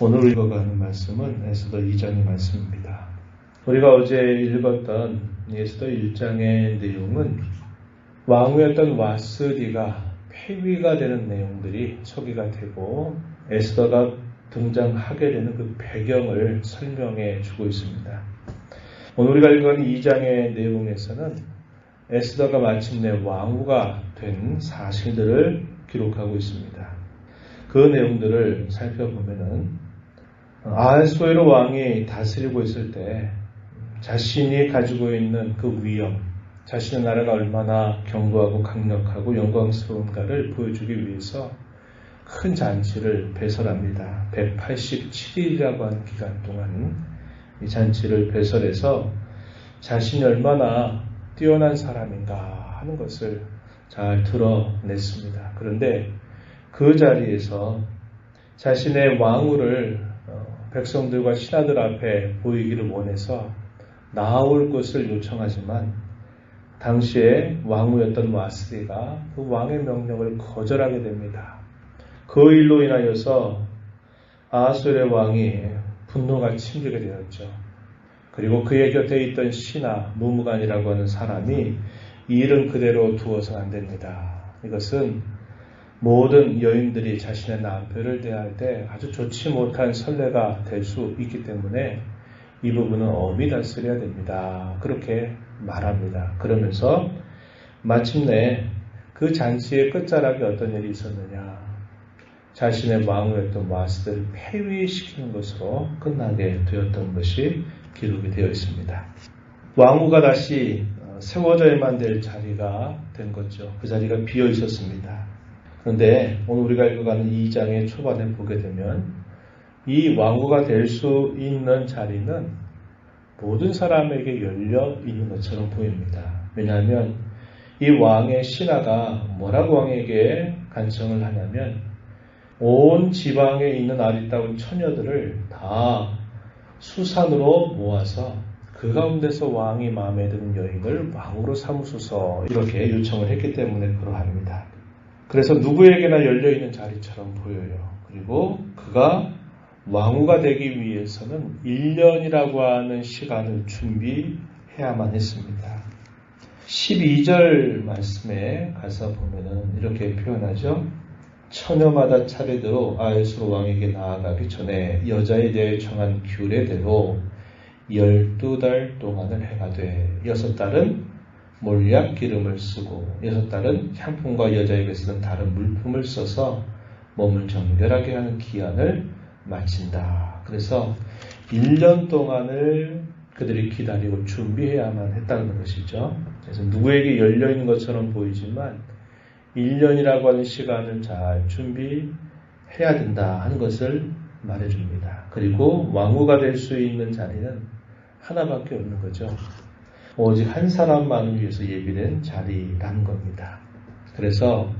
오늘 읽어가는 말씀은 에스더 2장의 말씀입니다. 우리가 어제 읽었던 에스더 1장의 내용은 왕후였던 와스디가 폐위가 되는 내용들이 소개가 되고 에스더가 등장하게 되는 그 배경을 설명해 주고 있습니다. 오늘 우리가 읽은 2장의 내용에서는 에스더가 마침내 왕후가 된 사실들을 기록하고 있습니다. 그 내용들을 살펴보면은 아하스웨로 왕이 다스리고 있을 때 자신이 가지고 있는 그 위엄, 자신의 나라가 얼마나 견고하고 강력하고 영광스러운가를 보여주기 위해서 큰 잔치를 배설합니다. 187일이라고 하는 기간 동안 이 잔치를 배설해서 자신이 얼마나 뛰어난 사람인가 하는 것을 잘 드러냈습니다. 그런데 그 자리에서 자신의 왕후를 백성들과 신하들 앞에 보이기를 원해서 나올 것을 요청하지만 당시에 왕후였던 와스리가 그 왕의 명령을 거절하게 됩니다. 그 일로 인하여서 아하술의 왕이 분노가 침지게 되었죠. 그리고 그의 곁에 있던 신하 무무간이라고 하는 사람이 이 일은 그대로 두어서 안 됩니다. 이것은 모든 여인들이 자신의 남편을 대할 때 아주 좋지 못한 선례가 될 수 있기 때문에 이 부분은 엄히 다스려야 됩니다. 그렇게 말합니다. 그러면서 마침내 그 잔치의 끝자락에 어떤 일이 있었느냐. 자신의 왕후였던 와스를 폐위시키는 것으로 끝나게 되었던 것이 기록이 되어 있습니다. 왕후가 다시 세워져야만 될 자리가 된 거죠. 그 자리가 비어 있었습니다. 그런데 오늘 우리가 읽어가는 2장의 초반에 보게 되면 이 왕후가 될 수 있는 자리는 모든 사람에게 열려 있는 것처럼 보입니다. 왜냐하면 이 왕의 신하가 뭐라고 왕에게 간청을 하냐면 온 지방에 있는 아리따운 처녀들을 다 수산으로 모아서 그 가운데서 왕이 마음에 드는 여인을 왕으로 삼으소서 이렇게 요청을 했기 때문에 그러합니다. 그래서 누구에게나 열려있는 자리처럼 보여요. 그리고 그가 왕후가 되기 위해서는 1년이라고 하는 시간을 준비해야만 했습니다. 12절 말씀에 가서 보면은 이렇게 표현하죠. 처녀마다 차례대로 아에스로 왕에게 나아가기 전에 여자에 대해 정한 규례대로 12달 동안을 행하되 여섯 달은 몰약 기름을 쓰고 여섯 달은 향품과 여자에게 쓰는 다른 물품을 써서 몸을 정결하게 하는 기한을 마친다. 그래서 1년 동안을 그들이 기다리고 준비해야만 했다는 것이죠. 그래서 누구에게 열려 있는 것처럼 보이지만 1년이라고 하는 시간을 잘 준비해야 된다 하는 것을 말해줍니다. 그리고 왕후가 될 수 있는 자리는 하나밖에 없는 거죠. 오직 한 사람만을 위해서 예비된 자리라는 겁니다. 그래서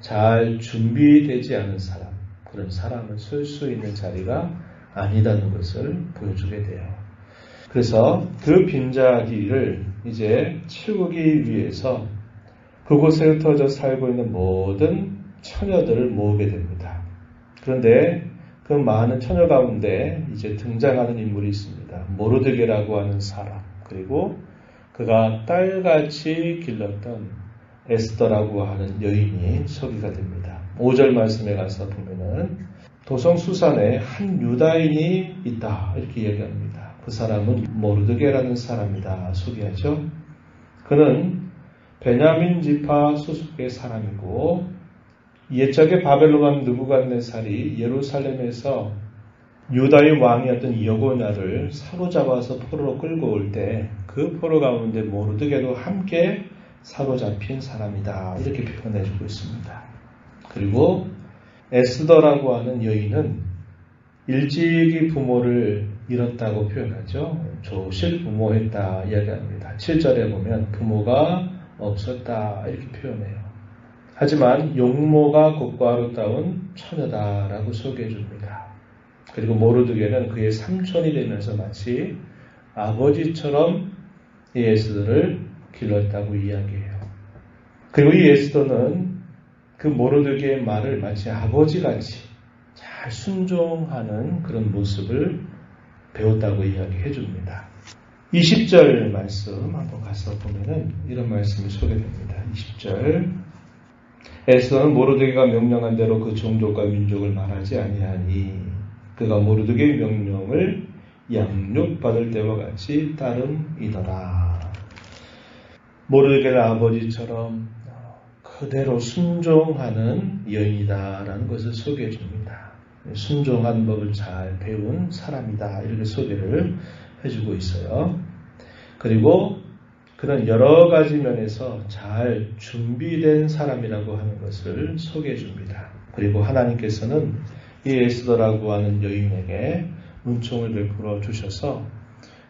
잘 준비되지 않은 사람, 그런 사람은 설수 있는 자리가 아니다는 것을 보여주게 돼요. 그래서 그 빈자리를 이제 채우기 위해서 그곳에 흩어져 살고 있는 모든 처녀들을 모으게 됩니다. 그런데 그 많은 처녀 가운데 이제 등장하는 인물이 있습니다. 모르드게라고 하는 사람, 그리고 그가 딸같이 길렀던 에스더라고 하는 여인이 서기가 됩니다. 5절 말씀에 가서 보면은 도성 수산에 한 유다인이 있다 이렇게 얘기합니다. 그 사람은 모르드게라는 사람이다 소개하죠. 그는 베냐민 지파 소속의 사람이고 옛적에 바벨론 느부갓네살이 예루살렘에서 유다의 왕이었던 여고냐를 사로잡아서 포로로 끌고 올 때 그 포로 가운데 모르드게도 함께 사로잡힌 사람이다. 이렇게 표현해주고 있습니다. 그리고 에스더라고 하는 여인은 일찍이 부모를 잃었다고 표현하죠. 조실 부모했다 이야기합니다. 7절에 보면 부모가 없었다 이렇게 표현해요. 하지만 용모가 곱고 아름다운 처녀다라고 소개해 줍니다. 그리고 모르드게는 그의 삼촌이 되면서 마치 아버지처럼 이 에스더를 길렀다고 이야기해요. 그리고 이 에스더는 그 모르드게의 말을 마치 아버지같이 잘잘 순종하는 그런 모습을 배웠다고 이야기해 줍니다. 20절 말씀 한번 가서 보면은 이런 말씀이 소개됩니다. 20절 에스더는 모르드게가 명령한 대로 그 종족과 민족을 말하지 아니하니 그가 모르드게의 명령을 양육받을 때와 같이 따름이더라. 모르드게의 아버지처럼 그대로 순종하는 여인이다라는 것을 소개해 줍니다. 순종한 법을 잘 배운 사람이다 이렇게 소개를 해주고 있어요. 그리고 그런 여러 가지 면에서 잘 준비된 사람이라고 하는 것을 소개해 줍니다. 그리고 하나님께서는 이 에스더라고 하는 여인에게 은총을 베풀어 주셔서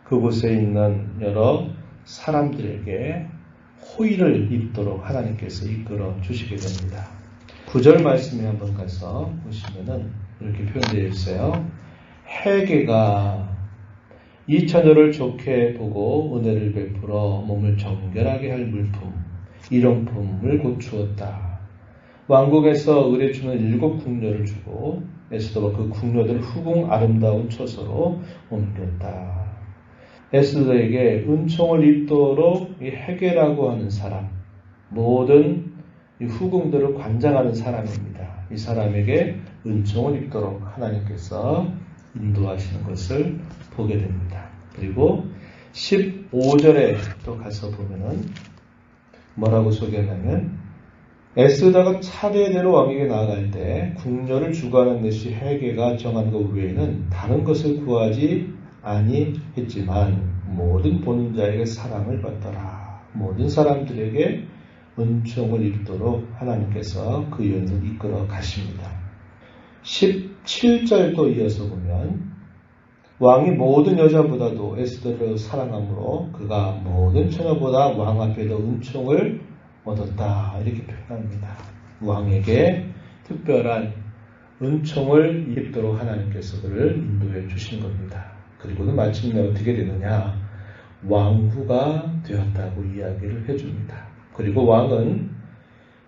그곳에 있는 여러 사람들에게 호의를 입도록 하나님께서 이끌어 주시게 됩니다. 구절 말씀에 한번 가서 보시면은 이렇게 표현되어 있어요. 해계가 이 처녀를 좋게 보고 은혜를 베풀어 몸을 정결하게 할 물품, 일용품을 곧 주었다. 왕국에서 의뢰 주는 일곱 궁녀를 주고 에스더가 그 궁녀들을 후궁 아름다운 처소로 옮겼다. 에스더에게 은총을 입도록 이 해계라고 하는 사람, 모든 이 후궁들을 관장하는 사람입니다. 이 사람에게 은총을 입도록 하나님께서 인도하시는 것을 보게 됩니다. 그리고 15절에 또 가서 보면은 뭐라고 소개하냐면 에스더가 차례대로 왕에게 나아갈 때 궁녀를 주관하는 것이 해계가 정한 것 외에는 다른 것을 구하지 아니했지만 모든 보는 자에게 사랑을 받더라. 모든 사람들에게 은총을 입도록 하나님께서 그 여인을 이끌어 가십니다. 17절도 이어서 보면 왕이 모든 여자보다도 에스더를 사랑하므로 그가 모든 처녀보다 왕 앞에도 은총을 얻었다. 이렇게 표현합니다. 왕에게 특별한 은총을 입도록 하나님께서 그를 인도해 주신 겁니다. 그리고는 마침내 어떻게 되느냐? 왕후가 되었다고 이야기를 해줍니다. 그리고 왕은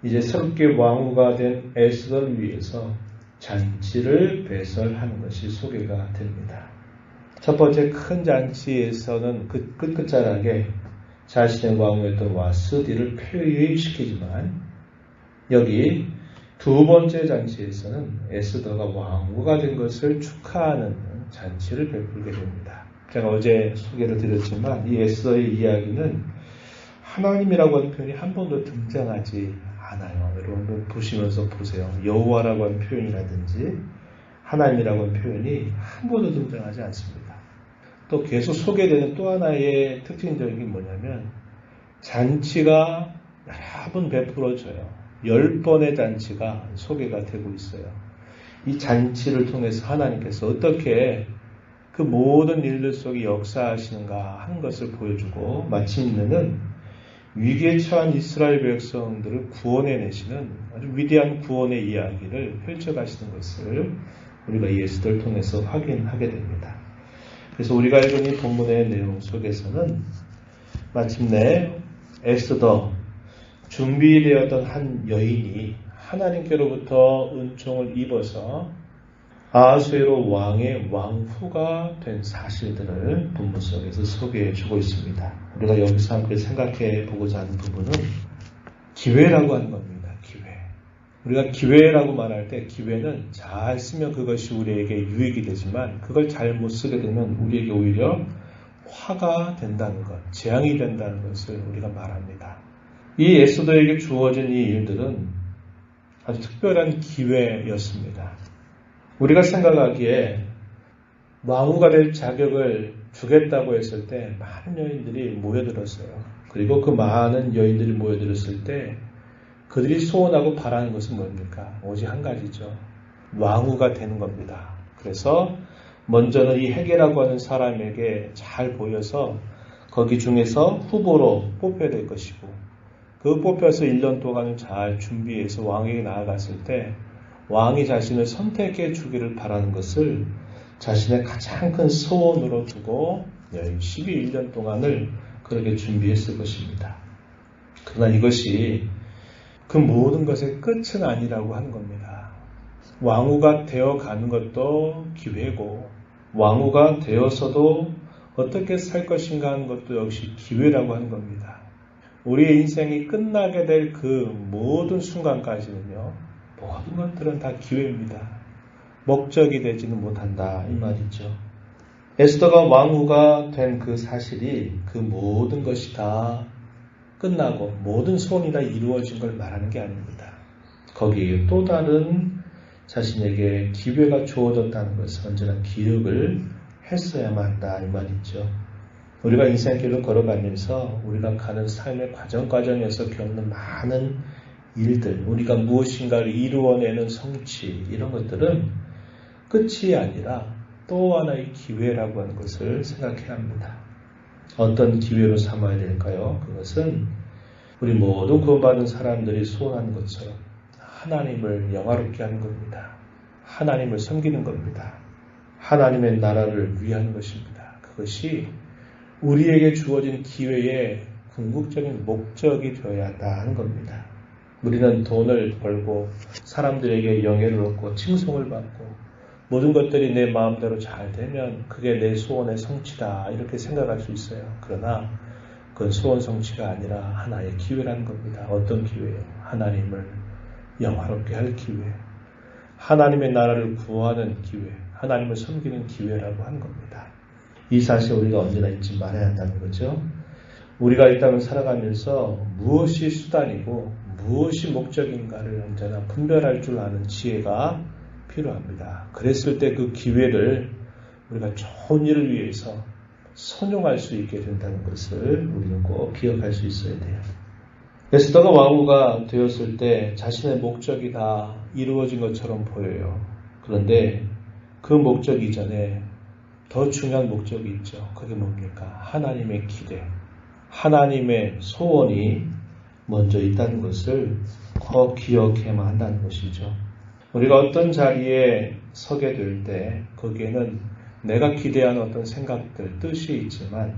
이제 새롭게 왕후가 된 에스더를 위해서 잔치를 배설하는 것이 소개가 됩니다. 첫 번째 큰 잔치에서는 그 끝끝자락에 자신의 왕후였던 와스디를 폐위시키지만 여기 두 번째 잔치에서는 에스더가 왕후가 된 것을 축하하는 잔치를 베풀게 됩니다. 제가 어제 소개를 드렸지만 이 에스더의 이야기는 하나님이라고 하는 표현이 한 번도 등장하지 않아요. 여러분 보시면서 보세요. 여호와라고 하는 표현이라든지 하나님이라고 하는 표현이 한 번도 등장하지 않습니다. 또 계속 소개되는 또 하나의 특징적인 게 뭐냐면 잔치가 여러 번 베풀어져요. 열 번의 잔치가 소개가 되고 있어요. 이 잔치를 통해서 하나님께서 어떻게 그 모든 일들 속에 역사하시는가 하는 것을 보여주고 마침내는 위기에 처한 이스라엘 백성들을 구원해내시는 아주 위대한 구원의 이야기를 펼쳐가시는 것을 우리가 예수를 통해서 확인하게 됩니다. 그래서 우리가 읽은 이 본문의 내용 속에서는 마침내 에스더 준비되었던 한 여인이 하나님께로부터 은총을 입어서 아수에로 왕의 왕후가 된 사실들을 본문 속에서 소개해 주고 있습니다. 우리가 여기서 함께 생각해 보고자 하는 부분은 기회라고 하는 겁니다. 기회. 우리가 기회라고 말할 때 기회는 잘 쓰면 그것이 우리에게 유익이 되지만 그걸 잘못 쓰게 되면 우리에게 오히려 화가 된다는 것, 재앙이 된다는 것을 우리가 말합니다. 이 에스더에게 주어진 이 일들은 아주 특별한 기회였습니다. 우리가 생각하기에 왕후가 될 자격을 주겠다고 했을 때 많은 여인들이 모여들었어요. 그리고 그 많은 여인들이 모여들었을 때 그들이 소원하고 바라는 것은 뭡니까? 오직 한 가지죠. 왕후가 되는 겁니다. 그래서 먼저는 이 해계라고 하는 사람에게 잘 보여서 거기 중에서 후보로 뽑혀야 될 것이고 그 뽑혀서 1년 동안은 잘 준비해서 왕에게 나아갔을 때 왕이 자신을 선택해 주기를 바라는 것을 자신의 가장 큰 소원으로 두고 열심히 1년 동안을 그렇게 준비했을 것입니다. 그러나 이것이 그 모든 것의 끝은 아니라고 하는 겁니다. 왕후가 되어 가는 것도 기회고 왕후가 되어서도 어떻게 살 것인가 하는 것도 역시 기회라고 하는 겁니다. 우리의 인생이 끝나게 될 그 모든 순간까지는요, 모든 것들은 다 기회입니다. 목적이 되지는 못한다. 이 말이죠. 에스더가 왕후가 된 그 사실이 그 모든 것이 다 끝나고 모든 소원이 다 이루어진 걸 말하는 게 아닙니다. 거기에 또 다른 자신에게 기회가 주어졌다는 것을 언제나 기억을 했어야만 한다 이 말이죠. 우리가 인생길을 걸어가면서 우리가 가는 삶의 과정 과정에서 겪는 많은 일들, 우리가 무엇인가를 이루어내는 성취 이런 것들은 끝이 아니라 또 하나의 기회라고 하는 것을 생각해야 합니다. 어떤 기회로 삼아야 될까요? 그것은 우리 모두 구원받은 사람들이 소원하는 것처럼 하나님을 영화롭게 하는 겁니다. 하나님을 섬기는 겁니다. 하나님의 나라를 위하는 것입니다. 그것이 우리에게 주어진 기회의 궁극적인 목적이 되어야 한다 하는 겁니다. 우리는 돈을 벌고 사람들에게 영예를 얻고 칭송을 받고 모든 것들이 내 마음대로 잘 되면 그게 내 소원의 성취다 이렇게 생각할 수 있어요. 그러나 그건 소원 성취가 아니라 하나의 기회라는 겁니다. 어떤 기회예요? 하나님을 영화롭게 할 기회. 하나님의 나라를 구하는 기회. 하나님을 섬기는 기회라고 하는 겁니다. 이 사실 우리가 언제나 잊지 말아야 한다는 거죠. 우리가 이 땅을 살아가면서 무엇이 수단이고 무엇이 목적인가를 언제나 분별할 줄 아는 지혜가 필요합니다. 그랬을 때 그 기회를 우리가 좋은 일을 위해서 선용할 수 있게 된다는 것을 우리는 꼭 기억할 수 있어야 돼요. 에스더가 왕후가 되었을 때 자신의 목적이 다 이루어진 것처럼 보여요. 그런데 그 목적 이전에 더 중요한 목적이 있죠. 그게 뭡니까? 하나님의 기대, 하나님의 소원이 먼저 있다는 것을 꼭 기억해야만 한다는 것이죠. 우리가 어떤 자리에 서게 될 때 거기에는 내가 기대하는 어떤 생각들, 뜻이 있지만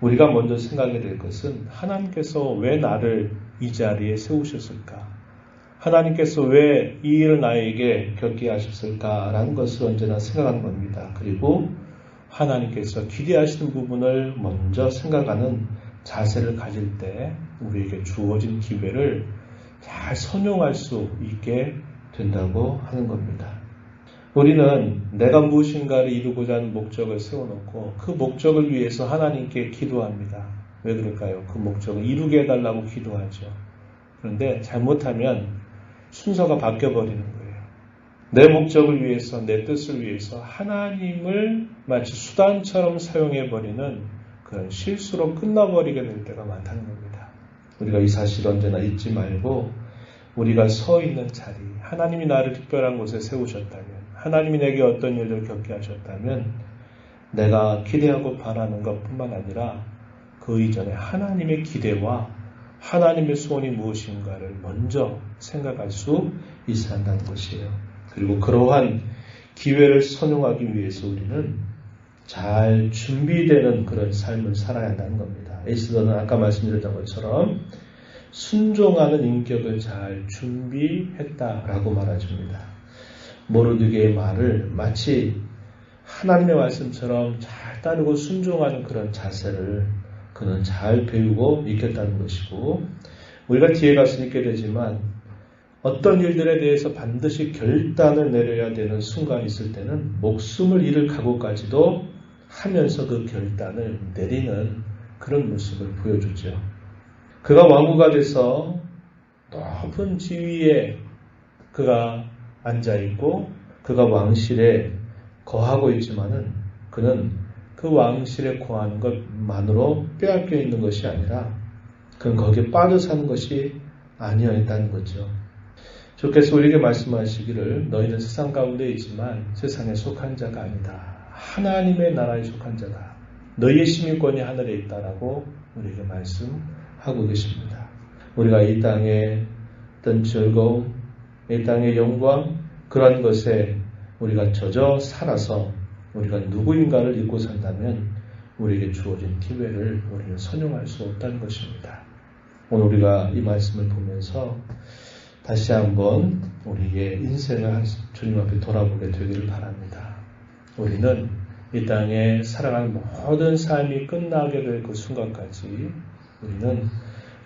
우리가 먼저 생각해야 될 것은 하나님께서 왜 나를 이 자리에 세우셨을까? 하나님께서 왜 이 일을 나에게 겪게 하셨을까라는 것을 언제나 생각하는 겁니다. 그리고 하나님께서 기대하시는 부분을 먼저 생각하는 자세를 가질 때 우리에게 주어진 기회를 잘 선용할 수 있게 된다고 하는 겁니다. 우리는 내가 무엇인가를 이루고자 하는 목적을 세워놓고 그 목적을 위해서 하나님께 기도합니다. 왜 그럴까요? 그 목적을 이루게 해달라고 기도하죠. 그런데 잘못하면 순서가 바뀌어버리는 거예요. 내 목적을 위해서, 내 뜻을 위해서 하나님을 마치 수단처럼 사용해버리는 그런 실수로 끝나버리게 될 때가 많다는 겁니다. 우리가 이 사실 언제나 잊지 말고 우리가 서 있는 자리, 하나님이 나를 특별한 곳에 세우셨다면 하나님이 내게 어떤 일을 겪게 하셨다면 내가 기대하고 바라는 것 뿐만 아니라 그 이전에 하나님의 기대와 하나님의 소원이 무엇인가를 먼저 생각할 수 있어야 한다는 것이에요. 그리고 그러한 기회를 선용하기 위해서 우리는 잘 준비되는 그런 삶을 살아야 한다는 겁니다. 에스더는 아까 말씀드렸던 것처럼 순종하는 인격을 잘 준비했다라고 말해줍니다. 모르드게의 말을 마치 하나님의 말씀처럼 잘 따르고 순종하는 그런 자세를 그는 잘 배우고 익혔다는 것이고 우리가 뒤에 가서 읽게 되지만 어떤 일들에 대해서 반드시 결단을 내려야 되는 순간이 있을 때는 목숨을 잃을 각오까지도 하면서 그 결단을 내리는 그런 모습을 보여주죠. 그가 왕후가 돼서 높은 지위에 그가 앉아 있고 그가 왕실에 거하고 있지만은 그는 그 왕실에 거하는 것만으로 빼앗겨 있는 것이 아니라 그는 거기에 빠져 사는 것이 아니었다는 거죠. 주께서 우리에게 말씀하시기를 너희는 세상 가운데 있지만 세상에 속한 자가 아니다. 하나님의 나라에 속한 자다. 너희의 시민권이 하늘에 있다라고 우리에게 말씀하고 계십니다. 우리가 이 땅에 어떤 즐거움, 이 땅의 영광, 그러한 것에 우리가 젖어 살아서 우리가 누구인가를 잊고 산다면 우리에게 주어진 기회를 우리는 선용할 수 없다는 것입니다. 오늘 우리가 이 말씀을 보면서 다시 한번 우리의 인생을 주님 앞에 돌아보게 되기를 바랍니다. 우리는 이 땅에 살아가는 모든 삶이 끝나게 될 그 순간까지 우리는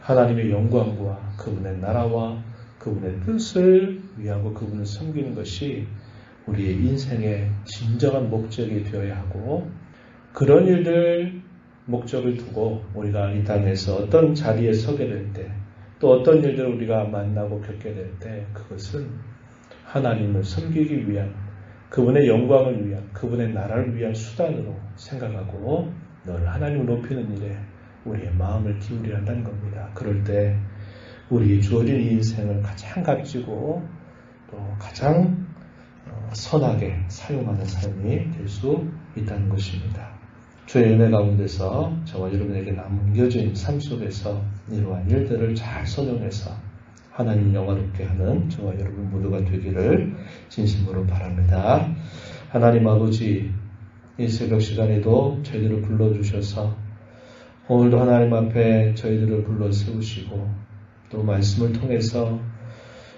하나님의 영광과 그분의 나라와 그분의 뜻을 위하고 그분을 섬기는 것이 우리의 인생의 진정한 목적이 되어야 하고 그런 일들 목적을 두고 우리가 이 땅에서 어떤 자리에 서게 될 때 또 어떤 일들을 우리가 만나고 겪게 될 때 그것은 하나님을 섬기기 위한 그분의 영광을 위한 그분의 나라를 위한 수단으로 생각하고 늘 하나님을 높이는 일에 우리의 마음을 기울여야 한다는 겁니다. 그럴 때 우리 주어진 이 인생을 가장 값지고 또 가장 어, 선하게 사용하는 삶이 될 수 있다는 것입니다. 주의 은혜 가운데서 저와 여러분에게 남겨진 삶 속에서 이러한 일들을 잘 선용해서 하나님 영화롭게 하는 저와 여러분 모두가 되기를 진심으로 바랍니다. 하나님 아버지 이 새벽 시간에도 저희들을 불러주셔서 오늘도 하나님 앞에 저희들을 불러 세우시고 또 말씀을 통해서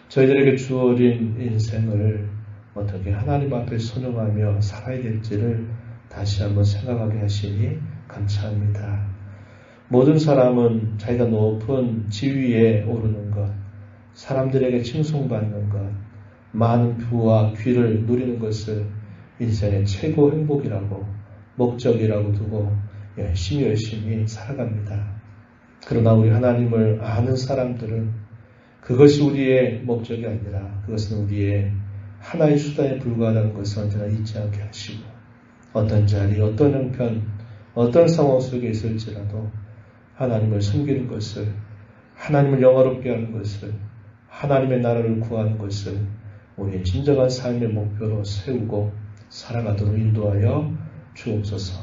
저희들에게 주어진 인생을 어떻게 하나님 앞에 선용하며 살아야 될지를 다시 한번 생각하게 하시니 감사합니다. 모든 사람은 자기가 높은 지위에 오르는 것, 사람들에게 칭송받는 것, 많은 부와 귀를 누리는 것을 인생의 최고 행복이라고 목적이라고 두고 열심히 열심히 살아갑니다. 그러나 우리 하나님을 아는 사람들은 그것이 우리의 목적이 아니라 그것은 우리의 하나의 수단에 불과하다는 것을 언제나 잊지 않게 하시고 어떤 자리, 어떤 형편, 어떤 상황 속에 있을지라도 하나님을 섬기는 것을 하나님을 영화롭게 하는 것을 하나님의 나라를 구하는 것을 우리의 진정한 삶의 목표로 세우고 살아가도록 인도하여 주옵소서.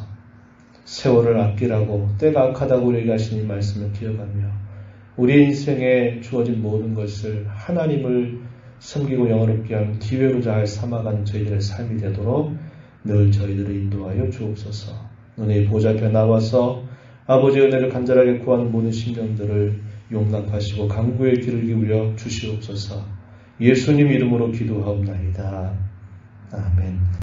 세월을 아끼라고 때가 악하다고 우리에게 하신 이 말씀을 기억하며 우리 인생에 주어진 모든 것을 하나님을 섬기고 영어롭게 하는 기회로 잘 삼아가는 저희들의 삶이 되도록 늘 저희들을 인도하여 주옵소서. 너의 보좌 앞에 나와서 아버지의 은혜를 간절하게 구하는 모든 심령들을 용납하시고 강구의 길을 기울여 주시옵소서. 예수님 이름으로 기도하옵나이다. 아멘.